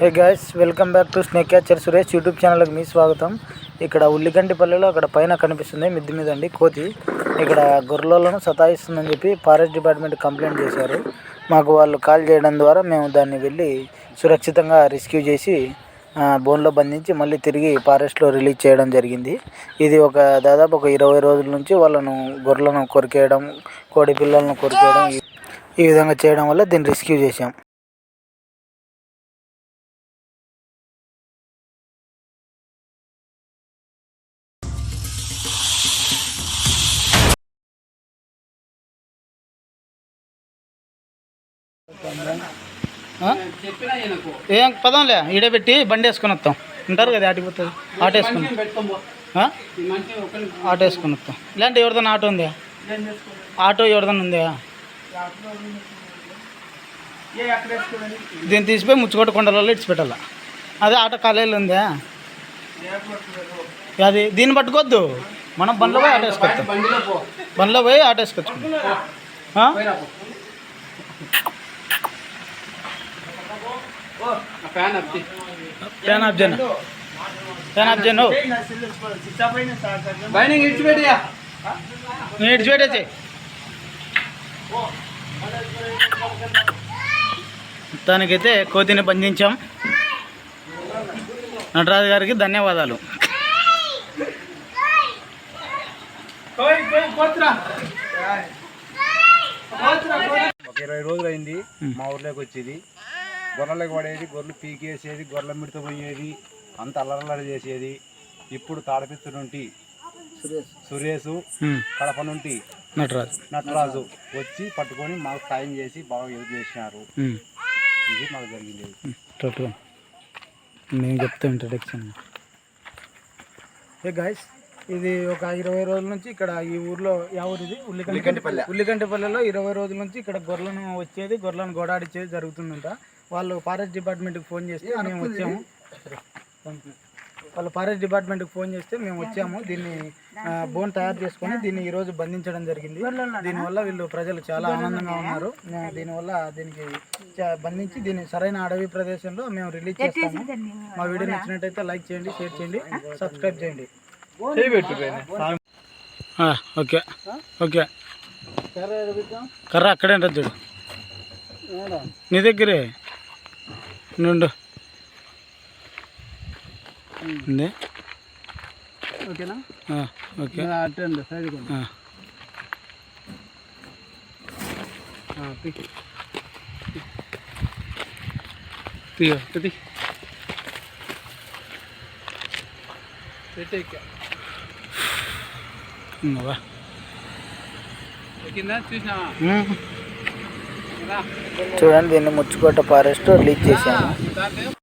Hey guys welcome back to snake catcher Suresh YouTube ఛానల్కి మీ స్వాగతం. ఇక్కడ ఉల్లిగంటిపల్లిలో అక్కడ పైన కనిపిస్తుంది మిద్ది మీద అండి కోతి. ఇక్కడ గొర్రెలను సతాయిస్తుందని చెప్పి ఫారెస్ట్ డిపార్ట్మెంట్ కంప్లైంట్ చేశారు. మాకు వాళ్ళు కాల్ చేయడం ద్వారా మేము దాన్ని వెళ్ళి సురక్షితంగా రెస్క్యూ చేసి బోన్లో బంధించి మళ్ళీ తిరిగి ఫారెస్ట్లో రిలీజ్ చేయడం జరిగింది. ఇది ఒక దాదాపు ఒక ఇరవై రోజుల నుంచి వాళ్ళను గొర్రెలను కొరికేయడం కోడి పిల్లలను కొరికేయడం ఈ- ఈ విధంగా చేయడం వల్ల దీన్ని రెస్క్యూ చేశాం. ఏం పదంలే ఈడే పెట్టి బండి వేసుకొని వస్తాం. ఉంటారు కదా ఆటిపోతుంది ఆటో వేసుకుని ఆటో వేసుకొని వస్తాం. ఇలాంటి ఎవరిదన్నా ఆటో ఉందా? ఆటో ఎవరిదన్నా ఉందా? దీన్ని తీసిపోయి ముచ్చుకోట కొండలలో ఇడిచిపెట్టాలా. అదే ఆటో కాలేజీలో ఉందా? అది దీన్ని పట్టుకోవద్దు. మనం బండ్లో పోయి ఆటో వేసుకొస్తాం. బండ్లో పోయి ఆటో వేసుకొచ్చుకుంటాం. ఫ్యాన్ ఆఫ్ చేయను ఫ్యాన్ ఆఫ్ చేయను బయట ఇడిచిపెట్టియా నేను ఇడిచి పెట్టేసి మొత్తానికైతే కోతిని బంధించాం నటరాజు గారికి ధన్యవాదాలు. ఒక ఇరవై రోజులు అయింది మా ఊర్లోకి వచ్చేది. గొర్రెలకు పడేది గొర్రెలు పీకేసేది గొర్రెల మిడత పోయేది అంత అల్లరల్లరి చేసేది. ఇప్పుడు తాడపిత్తు నుండి సురేష్. కడప నుండి నటరాజు. నటరాజు వచ్చి పట్టుకొని మాకు సాయం చేసి బాగా హెల్ప్ చేసినారు. ఇది మాకు జరిగింది. నేను చెప్తా ఇంట్రడక్షన్ ఏ గాయస్ ఇది ఒక ఇరవై రోజుల నుంచి ఇక్కడ ఈ ఊర్లో యా ఊరు ఇది? ఉల్లిగంటిపల్లి ఉల్లిగంటిపల్లిలో ఇరవై రోజుల నుంచి ఇక్కడ గొర్రెలను వచ్చేది గొర్రెలను గోడాడిచ్చేది జరుగుతుందంట. వాళ్ళు ఫారెస్ట్ డిపార్ట్మెంట్కి ఫోన్ చేస్తే మేము వచ్చాము. వాళ్ళు ఫారెస్ట్ డిపార్ట్మెంట్కి ఫోన్ చేస్తే మేము వచ్చాము. దీన్ని బోన్ తయారు చేసుకొని దీన్ని ఈ రోజు బంధించడం జరిగింది. దీనివల్ల వీళ్ళు ప్రజలు చాలా ఆనందంగా ఉన్నారు. మేము దీనివల్ల దీనికి చ- బంధించి దీన్ని సరైన అడవి ప్రదేశంలో మేము రిలీజ్ చేస్తాము. మా వీడియో నచ్చినట్టయితే లైక్ చేయండి షేర్ చేయండి సబ్స్క్రైబ్ చేయండి. ఆ, ఓకే. ఓకే. కర్ర అక్కడే ఉంటుంది చూడు. నీ దగ్గరే. నుండు. ఉంది. ఓకేనా? ఓకే. అటెండ్ సైడ్ ఆ. తీయో ఇది ఇంగవా కింద చూసినావా? చూడండి దీన్ని ముచ్చుకోట ఫారెస్ట్ రిలీజ్ చేశాము